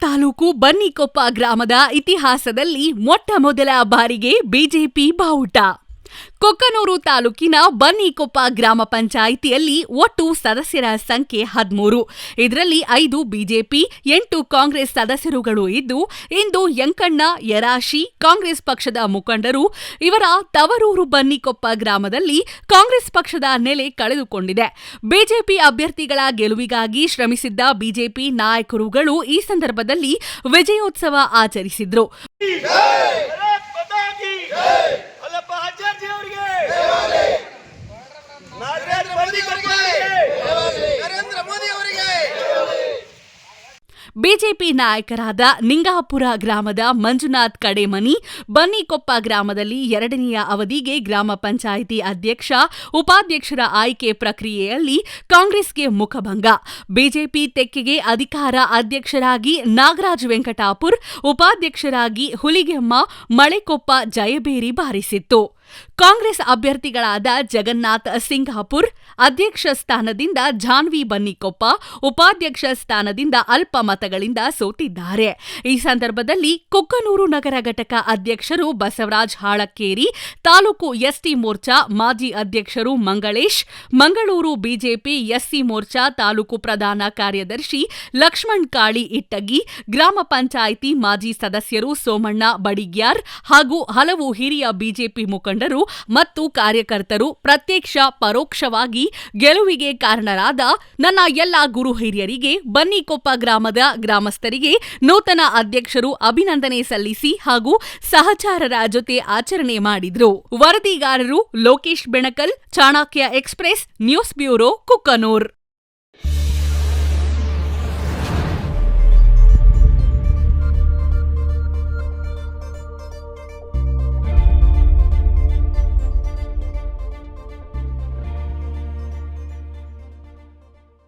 ತಾಲೂಕು ಬನ್ನಿಕೊಪ್ಪ ಗ್ರಾಮದ ಇತಿಹಾಸದಲ್ಲಿ ಮೊಟ್ಟ ಮೊದಲ ಬಾರಿಗೆ ಬಿಜೆಪಿ ಬಾವುಟ. ಕೊಕ್ಕನೂರು ತಾಲೂಕಿನ ಬನ್ನಿಕೊಪ್ಪ ಗ್ರಾಮ ಪಂಚಾಯಿತಿಯಲ್ಲಿ ಒಟ್ಟು ಸದಸ್ಯರ ಸಂಖ್ಯೆ ಹದಿಮೂರು. ಇದರಲ್ಲಿ ಐದು ಬಿಜೆಪಿ, ಎಂಟು ಕಾಂಗ್ರೆಸ್ ಸದಸ್ಯರುಗಳು ಇದ್ದು, ಇಂದು ಯಂಕಣ್ಣ ಯರಾಶಿ, ಕಾಂಗ್ರೆಸ್ ಪಕ್ಷದ ಮುಖಂಡರು, ಇವರ ತವರೂರು ಬನ್ನಿಕೊಪ್ಪ ಗ್ರಾಮದಲ್ಲಿ ಕಾಂಗ್ರೆಸ್ ಪಕ್ಷದ ನೆಲೆ ಕಳೆದುಕೊಂಡಿದೆ. ಬಿಜೆಪಿ ಅಭ್ಯರ್ಥಿಗಳ ಗೆಲುವಿಗಾಗಿ ಶ್ರಮಿಸಿದ್ದ ಬಿಜೆಪಿ ನಾಯಕರುಗಳು ಈ ಸಂದರ್ಭದಲ್ಲಿ ವಿಜಯೋತ್ಸವ ಆಚರಿಸಿದ್ರು. ಬಿಜೆಪಿ ನಾಯಕರಾದ ನಿಂಗಾಪುರ ಗ್ರಾಮದ ಮಂಜುನಾಥ್ ಕಡೇಮನಿ, ಬನ್ನಿಕೊಪ್ಪ ಗ್ರಾಮದಲ್ಲಿ ಎರಡನೆಯ ಅವಧಿಗೆ ಗ್ರಾಮ ಪಂಚಾಯಿತಿ ಅಧ್ಯಕ್ಷ, ಉಪಾಧ್ಯಕ್ಷರ ಆಯ್ಕೆ ಪ್ರಕ್ರಿಯೆಯಲ್ಲಿ ಕಾಂಗ್ರೆಸ್ಗೆ ಮುಖಭಂಗ. ಬಿಜೆಪಿ ತೆಕ್ಕೆಗೆ ಅಧಿಕಾರ ಅಧ್ಯಕ್ಷರಾಗಿ ನಾಗರಾಜ್ ವೆಂಕಟಾಪುರ್, ಉಪಾಧ್ಯಕ್ಷರಾಗಿ ಹುಲಿಗೆಮ್ಮ, ಮಳೆಕೊಪ್ಪ ಜಯಬೇರಿ ಬಾರಿಸಿತ್ತು. ಕಾಂಗ್ರೆಸ್ ಅಭ್ಯರ್ಥಿಗಳಾದ ಜಗನ್ನಾಥ್ ಸಿಂಗಾಪುರ್ ಅಧ್ಯಕ್ಷ ಸ್ಥಾನದಿಂದ ಜಾನ್ವಿ ಬನ್ನಿಕೊಪ್ಪ, ಉಪಾಧ್ಯಕ್ಷ ಸ್ಥಾನದಿಂದ ಅಲ್ಪ ಮತಗಳಿಂದ ಸೋತಿದ್ದಾರೆ. ಈ ಸಂದರ್ಭದಲ್ಲಿ ಕೊಕ್ಕನೂರು ನಗರ ಘಟಕ ಅಧ್ಯಕ್ಷರು ಬಸವರಾಜ್ ಹಾಳಕ್ಕೇರಿ, ತಾಲೂಕು ಎಸ್ಟಿ ಮೋರ್ಚಾ ಮಾಜಿ ಅಧ್ಯಕ್ಷರು ಮಂಗಳೇಶ್, ಮಂಗಳೂರು ಬಿಜೆಪಿ ಎಸ್ಸಿ ಮೋರ್ಚಾ ತಾಲೂಕು ಪ್ರಧಾನ ಕಾರ್ಯದರ್ಶಿ ಲಕ್ಷ್ಮಣ್ ಕಾಳಿ ಇಟ್ಟಗಿ, ಗ್ರಾಮ ಪಂಚಾಯಿತಿ ಮಾಜಿ ಸದಸ್ಯರು ಸೋಮಣ್ಣ ಬಡಿಗ್ಯಾರ್ ಹಾಗೂ ಹಲವು ಹಿರಿಯ ಬಿಜೆಪಿ ಮುಖಂಡರು ಮತ್ತು ಕಾರ್ಯಕರ್ತರು ಪ್ರತ್ಯಕ್ಷ ಪರೋಕ್ಷವಾಗಿ ಗೆಲುವಿಗೆ ಕಾರಣರಾದ ನನ್ನ ಎಲ್ಲ ಗುರು ಹಿರಿಯರಿಗೆ ಬನ್ನಿಕೊಪ್ಪ ಗ್ರಾಮದ ಗ್ರಾಮಸ್ಥರಿಗೆ ನೂತನ ಅಧ್ಯಕ್ಷರು ಅಭಿನಂದನೆ ಸಲ್ಲಿಸಿ ಹಾಗೂ ಸಹಚಾರರ ಜೊತೆ ಆಚರಣೆ ಮಾಡಿದ್ರು. ವರದಿಗಾರರು Lokesh Benakal, Chanakya Express, News Bureau Kukkanur